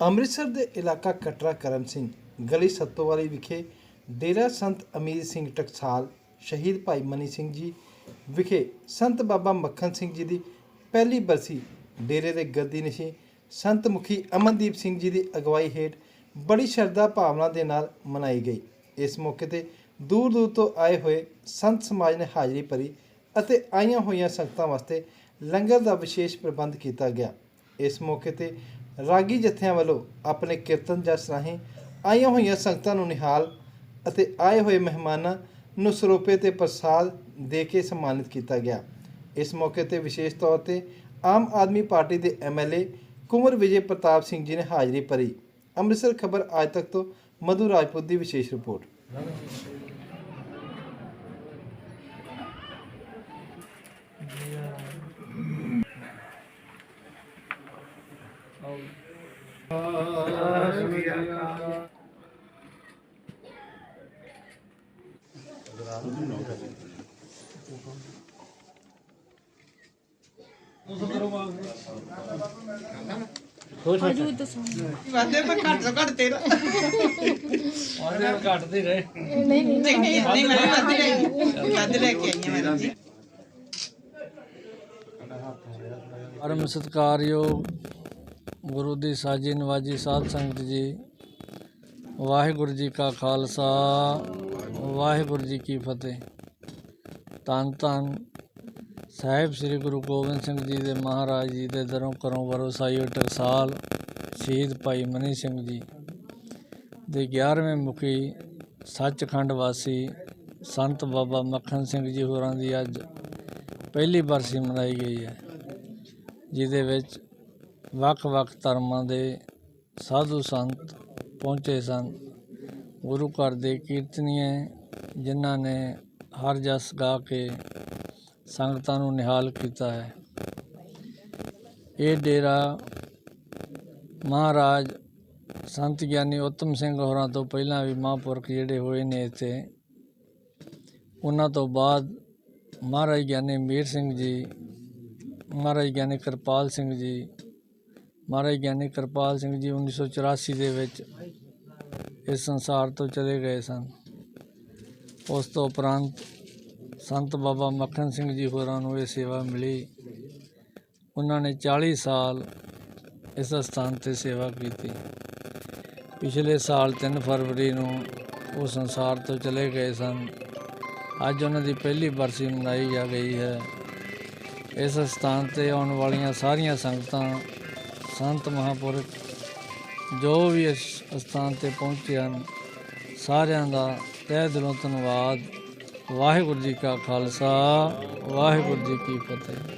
ਅੰਮ੍ਰਿਤਸਰ ਦੇ ਇਲਾਕਾ ਕਟਰਾ ਕਰਮ ਸਿੰਘ ਗਲੀ ਸੱਤੋਵਾਲੀ ਵਿਖੇ ਡੇਰਾ ਸੰਤ ਅਮੀਰ ਸਿੰਘ ਟਕਸਾਲ, ਸ਼ਹੀਦ ਭਾਈ ਮਨੀ ਸਿੰਘ ਜੀ ਵਿਖੇ ਸੰਤ ਬਾਬਾ ਮੱਖਣ ਸਿੰਘ ਜੀ ਦੀ ਪਹਿਲੀ ਬਰਸੀ ਡੇਰੇ ਦੇ ਗੱਦੀ ਨਸ਼ੀ ਸੰਤ ਮੁਖੀ ਅਮਨਦੀਪ ਸਿੰਘ ਜੀ ਦੀ ਅਗਵਾਈ ਹੇਠ ਬੜੀ ਸ਼ਰਧਾ ਭਾਵਨਾ ਦੇ ਨਾਲ ਮਨਾਈ ਗਈ। ਇਸ ਮੌਕੇ ਤੇ ਦੂਰ ਦੂਰ ਤੋਂ ਆਏ ਹੋਏ ਸੰਤ ਸਮਾਜ ਨੇ ਹਾਜ਼ਰੀ ਭਰੀ ਅਤੇ ਆਈਆਂ ਹੋਈਆਂ ਸੰਗਤਾਂ ਵਾਸਤੇ ਲੰਗਰ ਦਾ ਵਿਸ਼ੇਸ਼ ਪ੍ਰਬੰਧ ਕੀਤਾ ਗਿਆ। ਇਸ ਮੌਕੇ ਤੇ ਰਾਗੀ ਜਥਿਆਂ ਵੱਲੋਂ ਆਪਣੇ ਕੀਰਤਨ ਜਸ ਰਾਹੀਂ ਆਈਆਂ ਹੋਈਆਂ ਸੰਗਤਾਂ ਨੂੰ ਨਿਹਾਲ ਅਤੇ ਆਏ ਹੋਏ ਮਹਿਮਾਨਾਂ ਨੂੰ ਸਰੋਪੇ ਤੇ ਪ੍ਰਸਾਦ ਦੇ ਕੇ ਸਨਮਾਨਿਤ ਕੀਤਾ ਗਿਆ। ਇਸ ਮੌਕੇ ਤੇ ਵਿਸ਼ੇਸ਼ ਤੌਰ ਤੇ ਆਮ ਆਦਮੀ ਪਾਰਟੀ ਦੇ ਐਮਐਲਏ ਕੁੰਵਰ ਵਿਜੇ ਪ੍ਰਤਾਪ ਸਿੰਘ ਜੀ ਨੇ ਹਾਜ਼ਰੀ ਭਰੀ। ਅੰਮ੍ਰਿਤਸਰ ਖਬਰ ਅੱਜ ਤੱਕ ਤੋਂ ਮਧੂ ਰਾਜਪੂਤ ਦੀ ਵਿਸ਼ੇਸ਼ ਰਿਪੋਰਟ। ਮੌਜੂਦ ਦੱਸੋ ਵਾਦੇ ਪਰ ਘੱਟ ਤੋਂ ਘੱਟ ਤੇਰਾ। ਘਟਦੇ ਰਹੇ। ਨਹੀਂ ਨਹੀਂ ਨਹੀਂ ਨਹੀਂ ਨਹੀਂ ਮੈਂ ਵੱਧ ਲੈ ਵੱਧ ਲੈ ਕੇ ਆਈ ਹਾਂ ਮੈਂ ਜੀ। ਪਰਮ ਸਤਿਕਾਰਯੋਗ ਗੁਰੂ ਦੀ ਸਾਜੀ ਨਵਾਜੀ ਸਾਧ ਸੰਗਤ ਜੀ, ਵਾਹਿਗੁਰੂ ਜੀ ਕਾ ਖਾਲਸਾ, ਵਾਹਿਗੁਰੂ ਜੀ ਕੀ ਫਤਿਹ। ਧੰਨ ਧੰਨ ਸਾਹਿਬ ਸ੍ਰੀ ਗੁਰੂ ਗੋਬਿੰਦ ਸਿੰਘ ਜੀ ਦੇ ਮਹਾਰਾਜ ਜੀ ਦੇ ਦਰੋਂ ਕਰੋਂ ਵਰਸਾਈ ਟਕਸਾਲ ਸ਼ਹੀਦ ਭਾਈ ਮਨੀ ਸਿੰਘ ਜੀ ਦੇ 11ਵੇਂ ਮੁਖੀ ਸੱਚਖੰਡ ਵਾਸੀ ਸੰਤ ਬਾਬਾ ਮੱਖਣ ਸਿੰਘ ਜੀ ਹੋਰਾਂ ਦੀ ਅੱਜ ਪਹਿਲੀ ਬਰਸੀ ਮਨਾਈ ਗਈ ਹੈ, ਜਿਹਦੇ ਵਿੱਚ ਵੱਖ-ਵੱਖ ਧਰਮਾਂ ਦੇ ਸਾਧੂ ਸੰਤ ਪਹੁੰਚੇ ਸਨ। ਗੁਰੂ ਘਰ ਦੇ ਕੀਰਤਨੀਏ ਜਿਨ੍ਹਾਂ ਨੇ ਹਰ ਜਸ ਗਾ ਕੇ ਸੰਗਤਾਂ ਨੂੰ ਨਿਹਾਲ ਕੀਤਾ ਹੈ। ਇਹ ਡੇਰਾ ਮਹਾਰਾਜ ਸੰਤ ਗਿਆਨੀ ਉਤਮ ਸਿੰਘ ਹੋਰਾਂ ਤੋਂ ਪਹਿਲਾਂ ਵੀ ਮਹਾਂਪੁਰਖ ਜਿਹੜੇ ਹੋਏ ਨੇ ਇੱਥੇ। ਉਹਨਾਂ ਤੋਂ ਬਾਅਦ ਮਹਾਰਾਜ ਗਿਆਨੀ ਮੀਰ ਸਿੰਘ ਜੀ, ਮਹਾਰਾਜ ਗਿਆਨੀ ਕਿਰਪਾਲ ਸਿੰਘ ਜੀ ਮਹਾਰਾਜ ਗਿਆਨੀ ਕਿਰਪਾਲ ਸਿੰਘ ਜੀ 1984 ਦੇ ਵਿੱਚ ਇਸ ਸੰਸਾਰ ਤੋਂ ਚਲੇ ਗਏ ਸਨ। ਉਸ ਤੋਂ ਉਪਰੰਤ ਸੰਤ ਬਾਬਾ ਮੱਖਣ ਸਿੰਘ ਜੀ ਹੋਰਾਂ ਨੂੰ ਇਹ ਸੇਵਾ ਮਿਲੀ। ਉਹਨਾਂ ਨੇ 40 ਸਾਲ ਇਸ ਸਥਾਨ ਤੇ ਸੇਵਾ ਕੀਤੀ। ਪਿਛਲੇ ਸਾਲ 3 ਫਰਵਰੀ ਨੂੰ ਉਹ ਸੰਸਾਰ ਤੋਂ ਚਲੇ ਗਏ ਸਨ। ਅੱਜ ਉਹਨਾਂ ਦੀ ਪਹਿਲੀ ਬਰਸੀ ਮਨਾਈ ਜਾ ਗਈ ਹੈ। ਇਸ ਸਥਾਨ ਤੇ ਆਉਣ ਵਾਲੀਆਂ ਸਾਰੀਆਂ ਸੰਗਤਾਂ ਸੰਤ ਮਹਾਂਪੁਰਖ ਜੋ ਵੀ ਇਸ ਸਥਾਨ ਤੇ ਪਹੁੰਚੇ ਹਨ, ਸਾਰਿਆਂ ਦਾ ਤਹਿ ਦਿਲੋਂ ਧੰਨਵਾਦ। ਵਾਹਿਗੁਰੂ ਜੀ ਕਾ ਖਾਲਸਾ, ਵਾਹਿਗੁਰੂ ਜੀ ਕੀ ਫਤਿਹ।